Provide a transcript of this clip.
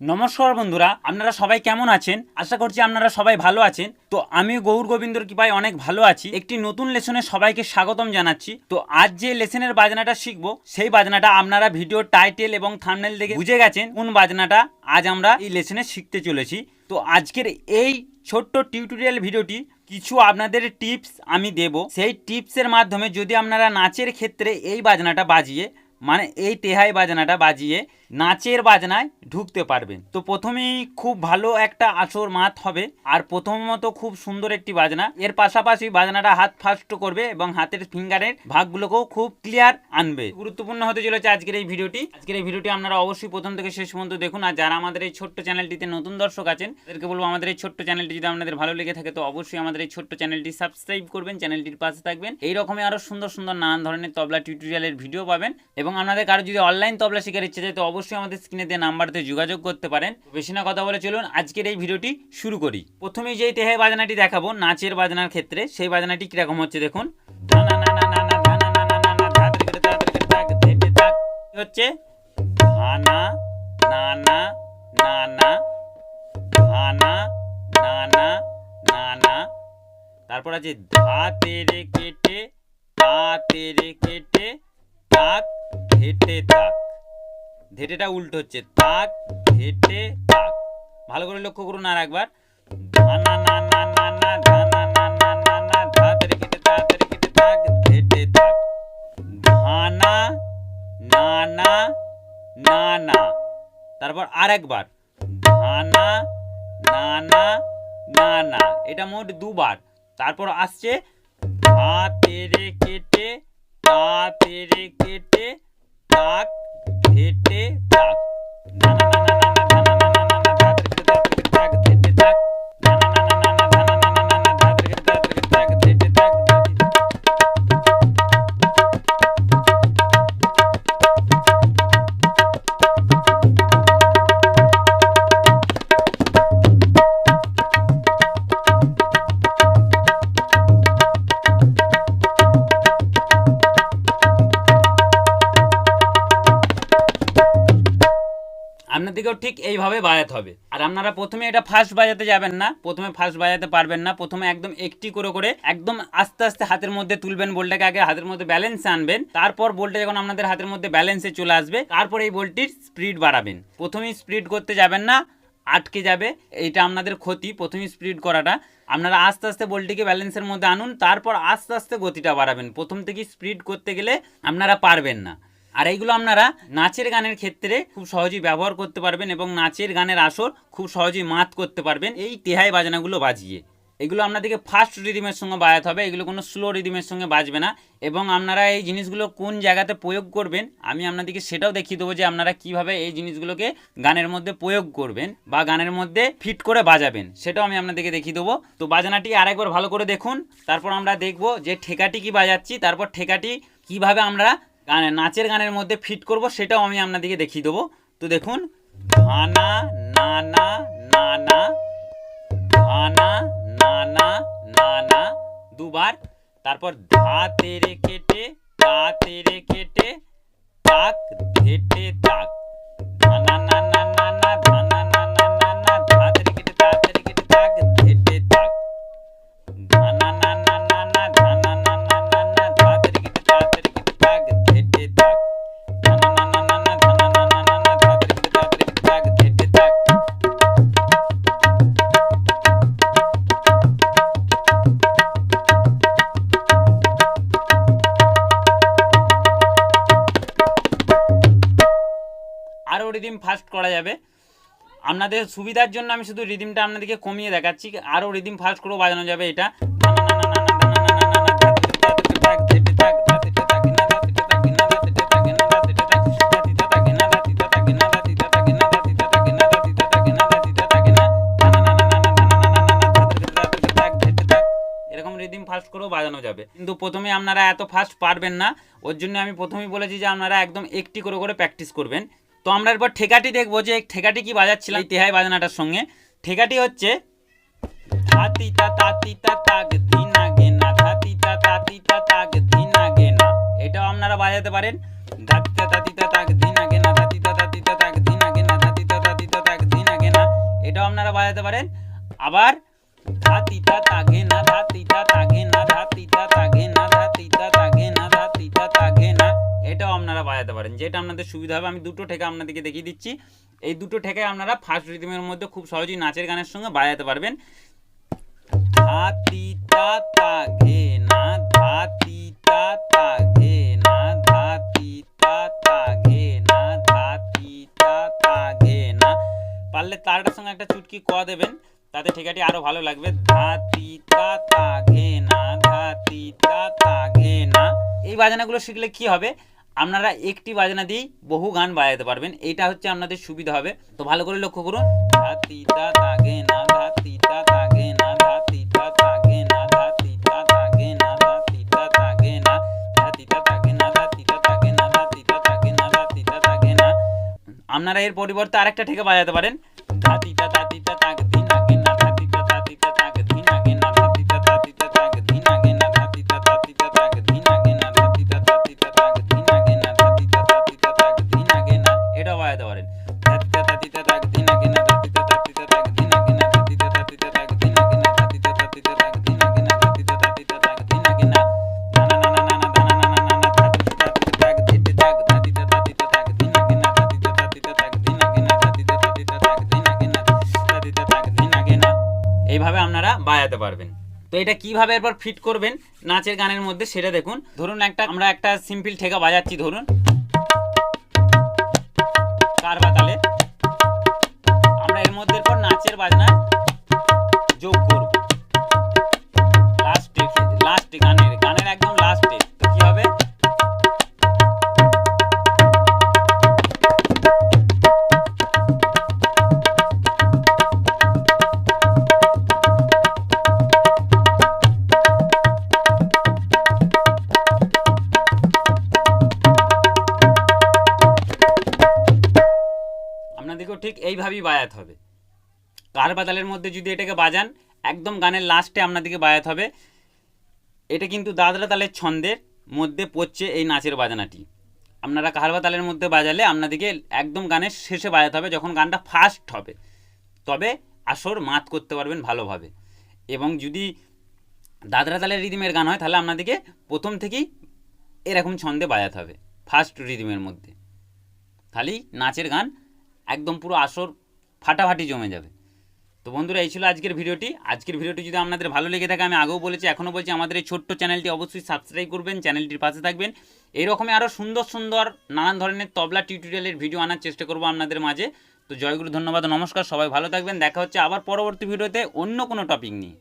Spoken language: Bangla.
নমস্কার বন্ধুরা, আপনারা সবাই কেমন আছেন? আশা করছি আপনারা সবাই ভালো আছেন। তো আমি গৌর গোবিন্দর কৃপায় অনেক ভালো আছি। একটি নতুন লেসনে সবাইকে স্বাগতম জানাচ্ছি। তো আজ যে লেসনের বাজনাটা শিখব, সেই বাজনাটা আপনারা ভিডিও টাইটেল এবং থাম্বনেল দেখে বুঝে গেছেন কোন বাজনাটা আজ আমরা এই লেসনে শিখতে চলেছি। তো আজকের এই ছোট্ট টিউটোরিয়াল ভিডিওটি কিছু আপনাদের টিপস আমি দেব। সেই টিপসের মাধ্যমে যদি আপনারা নাচের ক্ষেত্রে এই বাজনাটা বাজিয়ে মানে এই তেহাই বাজনাটা বাজিয়ে নাচের বাজনায় ঢুকতে পারবেন। তো প্রথমেই খুব ভালো একটা আসর মাত হবে আর প্রথমত খুব সুন্দর একটি বাজনা। এর পাশাপাশি বাজনাটা হাত ফাস্ট করবে এবং হাতের ফিঙ্গারের ভাগগুলোকেও খুব ক্লিয়ার আনবে। গুরুত্বপূর্ণ হতে চলেছে আজকের এই ভিডিওটি। আজকের এই ভিডিওটি আপনারা অবশ্যই প্রথম থেকে শেষ পর্যন্ত দেখুন। আর যারা আমাদের এই ছোট্ট চ্যানেলটিতে নতুন দর্শক আছেন, তাদেরকে বলব আমাদের এই ছোট্ট চ্যানেলটি যদি আপনাদের ভালো লেগে থাকে, তো অবশ্যই আমাদের এই ছোট্ট চ্যানেলটি সাবস্ক্রাইব করবেন, চ্যানেলটির পাশে থাকবেন। এই রকমই আরও সুন্দর সুন্দর নানান ধরনের তবলা টিউটোরিয়ালের ভিডিও পাবেন। এবং আপনাদের কারও যদি অনলাইন তবলা শেখার ইচ্ছে থাকে তো অবশ্যই আমাদের স্ক্রিনে দেওয়া নাম্বারতে যোগাযোগ করতে পারেন বেশি না কথা বলে চলুন আজকের এই ভিডিওটি শুরু করি প্রথমেই যেই তেহে বাজনাটি দেখাবো নাচের বাজনার ক্ষেত্রে সেই বাজনাটি কীরকম হচ্ছে দেখুন হচ্ছে ধানা তারপর আছে ধা তেরে কেটে তা তেরে কেটে তাক ধেটে তাক ধেটেটা উল্টো হচ্ছে তাক ধেটে তাক। ভালো করে লক্ষ্য করুন আর একবার। ধানা না না তারপর আর একবার। ধানা না না এটা মোট দুবার। তারপর আসছে ধা কেটে তা কেটে তাক भेटे ताक আপনাদেরকেও ঠিক এইভাবে বাজাতে হবে। আর আপনারা প্রথমে এটা ফার্স্ট বাজাতে যাবেন না। প্রথমে ফার্স্ট বাজাতে পারবেন না। প্রথমে একদম একটি করে করে একদম আস্তে আস্তে হাতের মধ্যে তুলবেন বলটাকে, আগে হাতের মধ্যে ব্যালেন্সে আনবেন। তারপর বলটা যখন আপনাদের হাতের মধ্যে ব্যালেন্সে চলে আসবে, তারপর এই বলটির স্পিড বাড়াবেন। প্রথমেই স্পিড করতে যাবেন না, আটকে যাবে। এটা আপনাদের ক্ষতি। প্রথমে স্পিড করাটা। আপনারা আস্তে আস্তে বলটিকে ব্যালেন্সের মধ্যে আনুন, তারপর আস্তে আস্তে গতিটা বাড়াবেন। প্রথম থেকে স্পিড করতে গেলে আপনারা পারবেন না। আর এইগুলো আপনারা নাচের গানের ক্ষেত্রে খুব সহজেই ব্যবহার করতে পারবেন এবং নাচের গানের আসর খুব সহজেই মাত করতে পারবেন। এই তেহাই বাজনাগুলো বাজিয়ে। এগুলো আপনাদেরকে ফাস্ট রিদিমের সঙ্গে বাজাতে হবে, এগুলো কোনো স্লো রিদিমের সঙ্গে বাজবে না এবং আপনারা এই জিনিসগুলো কোন জায়গাতে প্রয়োগ করবেন, আমি আপনাদেরকে সেটাও দেখিয়ে দেবো যে আপনারা কীভাবে এই জিনিসগুলোকে গানের মধ্যে প্রয়োগ করবেন বা গানের মধ্যে ফিট করে বাজাবেন, সেটাও আমি আপনাদেরকে দেখিয়ে দেবো। তো বাজনাটি আরেকবার ভালো করে দেখুন, তারপর আমরা দেখব যে ঠেকাটি কি বাজাচ্ছি, তারপর ঠেকাটি কীভাবে আমরা গানে, নাচের গানের মধ্যে ফিট করব, সেটাও আমি আপনাদেরকে দেখিয়ে দেবো। তো দেখুন ধানা নানা নানা ধানা নানা না না না দুবার। তারপর ধা তেরে কেটে তা তেরে কেটে, তাক, ধেটে, তাক। ফাস্ট করা যাবে। আপনাদের সুবিধার জন্য আমি শুধু রিদিমটা আপনাদেরকে কমিয়ে দেখাচ্ছি। আরও রিদিম ফাস্ট করেও বাজানো যাবে এটা। ফাস্ট করেও বাজানো যাবে। কিন্তু প্রথমে আপনারা এত ফাস্ট পারবেন না। ওর জন্য আমি প্রথমেই বলেছি যে আপনারা একদম একটি করে করে প্র্যাকটিস করবেন। তো আমরা এরপর ঠেকাটি দেখব যে ঠেকাটি কি বাজাচ্ছিলাম তেহাই বাজানাটার সঙ্গে। ঠেকাটি হচ্ছে ধাতিতা ধাতিতা এটাও আপনারা বাজাতে পারেন। ধাতিতা ধাতিতা ধাতিতা এটাও আপনারা বাজাতে পারেন। আবার না ধা তিতা তাগে না ধা তিতা তাগে না না না এটাও আপনারা বাজাতে পারেন। যেটা আপনাদের সুবিধা হবে, আমি দুটো ঠেকা আপনাদেরকে দেখিয়ে দিচ্ছি। এই দুটো ঠেকে আপনারা ফার্স্ট রিদমের মধ্যে খুব সহজেই নাচের গানের সঙ্গে বাজাতে পারবেন। পারলে তারটার সঙ্গে একটা চুটকি ক দেবেন, তাতে ঠেকাটি আরও ভালো লাগবে। না ধা তিতা তাগে না এই বাজনাগুলো শিখলে কি হবে? আপনারা একটি বাজনা দিয়েই বহু গান বাজাতে পারবেন এইটা হচ্ছে আপনাদের সুবিধা হবে তো ভালো করে লক্ষ্য করুন আপনারা এর পরিবর্তে আরেকটা থেকে বাজাতে পারেন আপনারা বাজাতে পারবেন। তো এটা কীভাবে এরপর ফিট করবেন নাচের গানের মধ্যে সেটা দেখুন। ধরুন একটা, আমরা একটা সিম্পল ঠেকা বাজাচ্ছি, ধরুন। আমরা এর মধ্যে এরপর নাচের বাজনা যোগ করব। এইভাবেই বাজাতে হবে। কার বাতালের মধ্যে যদি এটাকে বাজান, একদম গানের লাস্টে আপনাদেরকে বাজাতে হবে। এটা কিন্তু দাদরা তালের ছন্দের মধ্যে পড়ছে এই নাচের বাজানাটি। আপনারা কাহারবা তালের মধ্যে বাজালে আপনাদেরকে একদম গানের শেষে বাজাতে হবে, যখন গানটা ফার্স্ট হবে। তবে আসর মাত করতে পারবেন ভালোভাবে। এবং যদি দাদরা তালের রিদিমের গান হয়, তাহলে আপনাদেরকে প্রথম থেকেই এরকম ছন্দে বাজাতে হবে ফার্স্ট রিদিমের মধ্যে। তাহলেই নাচের গান, একদম পুরো আসর ফাটাফাটি জমে যাবে। তো বন্ধুরা, এই ছিল আজকের ভিডিওটি। আজকের ভিডিওটি যদি আপনাদের ভালো লেগে থাকে, আমি আগেও বলেছি, এখনও বলছি, আমাদের এই ছোট্ট চ্যানেলটি অবশ্যই সাবস্ক্রাইব করবেন, চ্যানেলটির পাশে থাকবেন। এইরকমই আরও সুন্দর সুন্দর নানান ধরনের তবলা টিউটোরিয়ালের ভিডিও আনার চেষ্টা করব আপনাদের মাঝে। তো জয়গুরু, ধন্যবাদ, নমস্কার, সবাই ভালো থাকবেন। দেখা হচ্ছে আবার পরবর্তী ভিডিওতে অন্য কোনো টপিক নিয়ে।